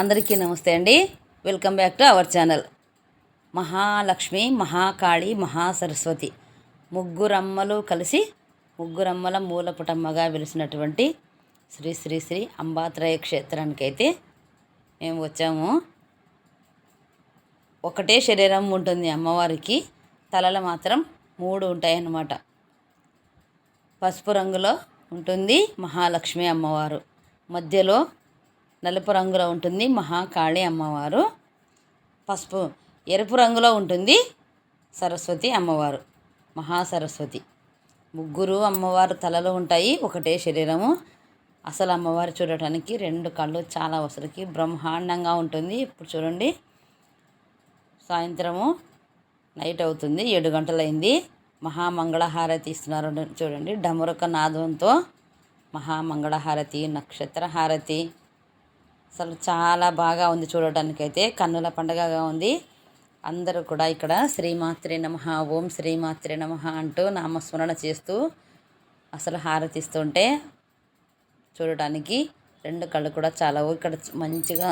అందరికీ నమస్తే అండి. Welcome back to our channel Mahalakshmi Mahakali Mahasaraswati ముగ్గురమ్మలు కలిసి ముగ్గురమ్మల మూలపుటమ్మగా వెలిసినటువంటి శ్రీ శ్రీ శ్రీ అంబాత్రయ క్షేత్రానికి అయితే మేము వచ్చాము. ఒకటే శరీరం ఉంటుంది అమ్మవారికి. తలలు మాత్రం మూడు ఉంటాయన్నమాట. పసుపు రంగులో ఉంటుంది మహాలక్ష్మి అమ్మవారు. మధ్యలో నలుపు రంగులో ఉంటుంది మహాకాళి అమ్మవారు. పసుపు ఎరుపు రంగులో ఉంటుంది సరస్వతి అమ్మవారు. మహాసరస్వతి. ముగ్గురు అమ్మవారు తలలు ఉంటాయి ఒకటే శరీరము. అసలు అమ్మవారు చూడటానికి రెండు కళ్ళు చాలా అవసరకి బ్రహ్మాండంగా ఉంటుంది. ఇప్పుడు చూడండి. సాయంత్రము నైట్ అవుతుంది ఏడు గంటలైంది. మహామంగళహారతి ఇస్తున్నారు చూడండి. డమరుక నాదంతో మహామంగళహారతి నక్షత్ర హారతి అసలు చాలా బాగా ఉంది చూడటానికి అయితే కన్నుల పండగగా ఉంది. అందరూ కూడా ఇక్కడ శ్రీమాత్రి నమ ఓం శ్రీమాత్రి నమ అంటూ నామస్మరణ చేస్తూ అసలు హారతిస్తుంటే చూడటానికి రెండు కళ్ళు కూడా చాలా ఇక్కడ మంచిగా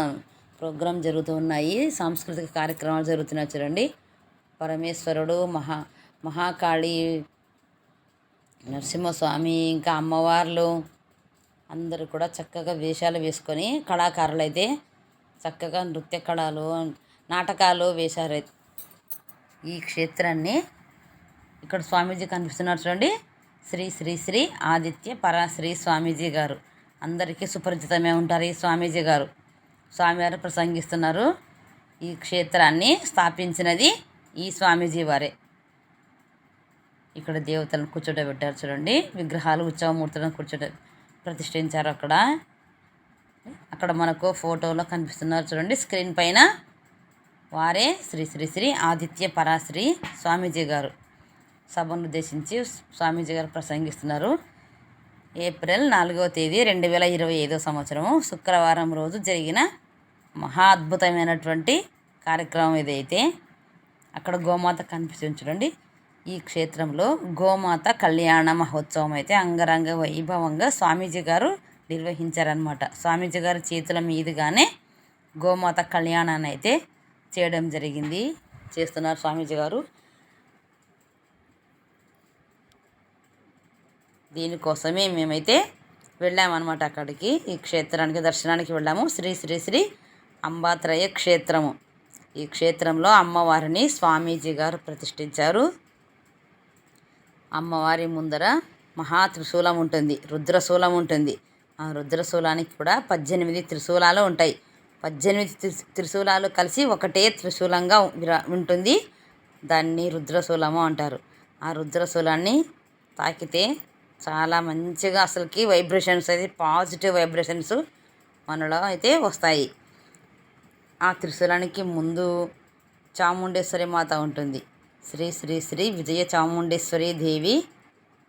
ప్రోగ్రాం జరుగుతూ ఉన్నాయి. సాంస్కృతిక కార్యక్రమాలు జరుగుతున్నాయి చూడండి. పరమేశ్వరుడు మహా మహాకాళి నరసింహస్వామి ఇంకా అమ్మవార్లు అందరూ కూడా చక్కగా వేషాలు వేసుకొని కళాకారులు అయితే చక్కగా నృత్య కళలు నాటకాలు వేశారు. ఈ క్షేత్రాన్ని ఇక్కడ స్వామీజీ కనిపిస్తున్నారు చూడండి. శ్రీ శ్రీ శ్రీ ఆదిత్య పరాశ్రీ స్వామీజీ గారు. అందరికీ సుపరిచితమే ఉంటారు ఈ స్వామీజీ గారు. స్వామివారు ప్రసంగిస్తున్నారు. ఈ క్షేత్రాన్ని స్థాపించినది ఈ స్వామీజీ వారే. ఇక్కడ దేవతలను కూర్చోబెట్టారు చూడండి. విగ్రహాలు ఉత్సవమూర్తులను కూర్చోట ప్రతిష్ఠించారు అక్కడ. అక్కడ మనకు ఫోటోలో కనిపిస్తున్నారు చూడండి. స్క్రీన్ పైన వారే శ్రీ శ్రీ శ్రీ ఆదిత్య పరాశ్రీ స్వామీజీ గారు. సభను ఉద్దేశించి స్వామీజీ గారు ప్రసంగిస్తున్నారు. ఏప్రిల్ నాలుగవ తేదీ రెండు వేల ఇరవై ఐదో సంవత్సరము. శుక్రవారం రోజు జరిగిన మహా అద్భుతమైనటువంటి కార్యక్రమం ఇదైతే. అక్కడ గోమాత కనిపిస్తుంది చూడండి. ఈ క్షేత్రంలో గోమాత కళ్యాణ మహోత్సవం అయితే అంగరంగ వైభవంగా స్వామీజీ గారు నిర్వహించారనమాట స్వామీజీ గారి చేతుల మీదుగానే గోమాత కళ్యాణాన్ని అయితే చేయడం జరిగింది. చేస్తున్నారు స్వామీజీ గారు. దీనికోసమే మేమైతే వెళ్ళామన్నమాట అక్కడికి. ఈ క్షేత్రానికి దర్శనానికి వెళ్ళాము. శ్రీ శ్రీ శ్రీ అంబాత్రయ క్షేత్రము. ఈ క్షేత్రంలో అమ్మవారిని స్వామీజీ గారు ప్రతిష్ఠించారు. అమ్మవారి ముందర మహా త్రిశూలం ఉంటుంది రుద్రశూలం ఉంటుంది. ఆ రుద్రశూలానికి కూడా పద్దెనిమిది త్రిశూలాలు ఉంటాయి. పద్దెనిమిది త్రిశూలాలు కలిసి ఒకటే త్రిశూలంగా ఉంటుంది. దాన్ని రుద్రశూలము అంటారు. ఆ రుద్రశూలాన్ని తాకితే చాలా మంచిగా అసలుకి వైబ్రేషన్స్ అయితే పాజిటివ్ వైబ్రేషన్స్ మనలో అయితే వస్తాయి. ఆ త్రిశూలానికి ముందు చాముండేశ్వరి మాత ఉంటుంది. శ్రీ శ్రీ శ్రీ విజయ చాముండేశ్వరి దేవి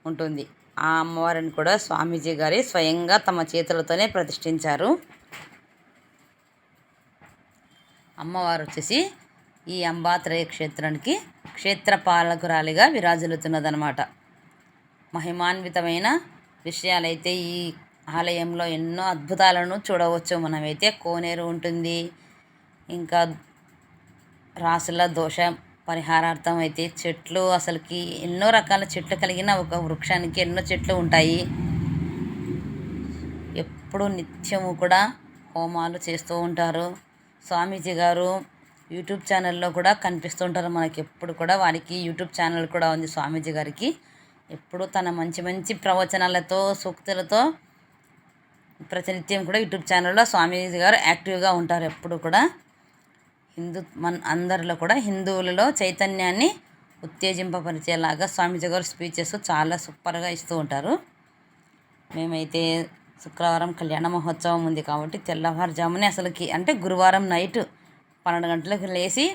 ఉంటుంది. ఆ అమ్మవారిని కూడా స్వామీజీ గారి స్వయంగా తమ చేతులతోనే ప్రతిష్ఠించారు. అమ్మవారు వచ్చేసి ఈ అంబాత్రయ క్షేత్రానికి క్షేత్రపాలకురాలిగా విరాజిల్లుతున్నదనమాట మహిమాన్వితమైన విషయాలైతే ఈ ఆలయంలో ఎన్నో అద్భుతాలను చూడవచ్చు. మనమైతే కోనేరు ఉంటుంది. ఇంకా రాసుల దోష పరిహారార్థం అయితే చెట్లు అసలుకి ఎన్నో రకాల చెట్లు కలిగిన ఒక వృక్షానికి ఎన్నో చెట్లు ఉంటాయి. ఎప్పుడు నిత్యము కూడా హోమాలు చేస్తూ ఉంటారు. స్వామీజీ గారు యూట్యూబ్ ఛానల్లో కూడా కనిపిస్తుంటారు మనకి ఎప్పుడు కూడా వారికి యూట్యూబ్ ఛానల్ కూడా ఉంది స్వామీజీ గారికి. ఎప్పుడు తన మంచి మంచి ప్రవచనాలతో సూక్తులతో ప్రతినిత్యం కూడా యూట్యూబ్ ఛానల్లో స్వామీజీ గారు యాక్టివ్గా ఉంటారు ఎప్పుడు కూడా. హిందూ మన అందరిలో కూడా హిందువులలో చైతన్యాన్ని ఉత్తేజింపపరిచేలాగా స్వామీజీ గారు స్పీచెస్ చాలా సూపర్గా ఇస్తూ ఉంటారు. మేమైతే శుక్రవారం కళ్యాణ మహోత్సవం ఉంది కాబట్టి తెల్లవారుజామునే అసలుకి అంటే గురువారం నైట్ పన్నెండు గంటలకు లేచి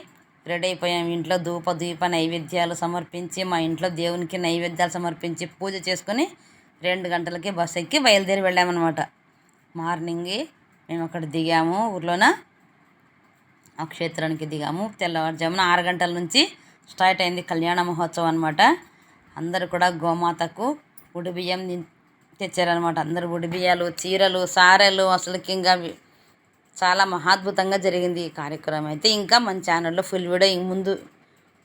రెడీ అయిపోయాం. ఇంట్లో ధూప దీప నైవేద్యాలు సమర్పించి మా ఇంట్లో దేవునికి నైవేద్యాలు సమర్పించి పూజ చేసుకొని రెండు గంటలకి బస్ ఎక్కి బయలుదేరి వెళ్ళామన్నమాట. మార్నింగ్ మేము అక్కడ దిగాము. ఊర్లోన ఆ క్షేత్రానికి దిగాము. తెల్లవారుజామున ఆరు గంటల నుంచి స్టార్ట్ అయింది కళ్యాణ మహోత్సవం అనమాట అందరు కూడా గోమాతకు ఉడి బియ్యం తెచ్చారనమాట అందరు ఉడి బియ్యాలు చీరలు సారెలు అసలుకి ఇంకా చాలా మహాద్భుతంగా జరిగింది ఈ కార్యక్రమం అయితే. ఇంకా మన ఛానల్లో ఫుల్ వీడియో ముందు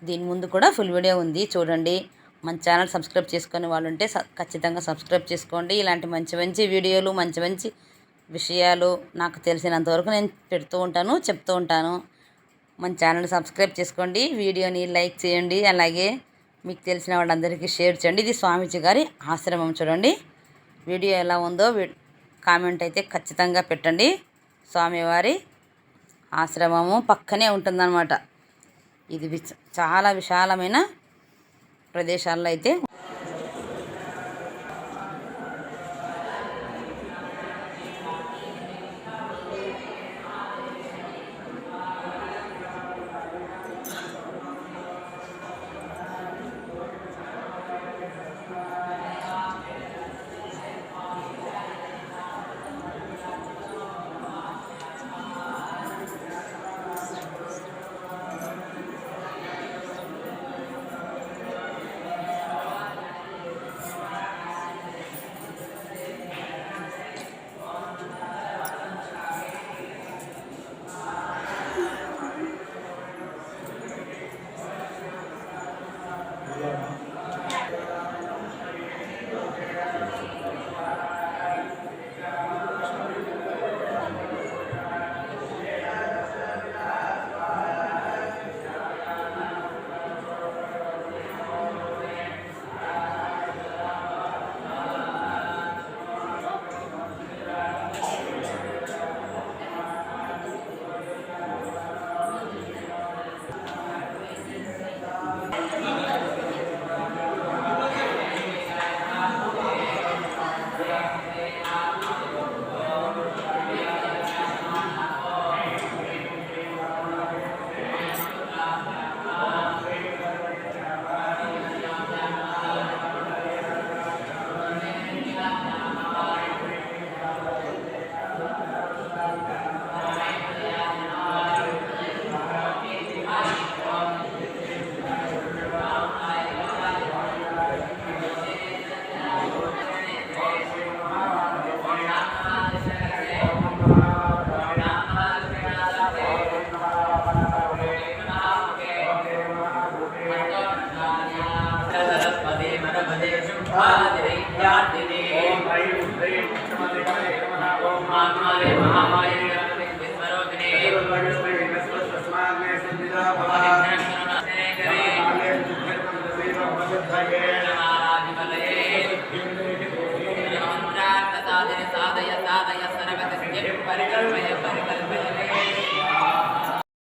దీని ముందు కూడా ఫుల్ వీడియో ఉంది. చూడండి. మన ఛానల్ సబ్స్క్రైబ్ చేసుకునే వాళ్ళు ఉంటే ఖచ్చితంగా సబ్స్క్రైబ్ చేసుకోండి. ఇలాంటి మంచి మంచి వీడియోలు మంచి మంచి విషయాలు నాకు తెలిసినంత వరకు నేను పెడుతూ ఉంటాను చెప్తూ ఉంటాను. మన ఛానల్ సబ్స్క్రైబ్ చేసుకోండి వీడియోని లైక్ చేయండి అలాగే మీకు తెలిసిన వాళ్ళందరికీ షేర్ చేయండి. ఇది స్వామీజీ గారి ఆశ్రమం చూడండి. వీడియో ఎలా ఉందో కామెంట్ అయితే ఖచ్చితంగా పెట్టండి. స్వామివారి ఆశ్రమము పక్కనే ఉంటుందన్నమాట. ఇది చాలా విశాలమైన ప్రదేశాల్లో అయితే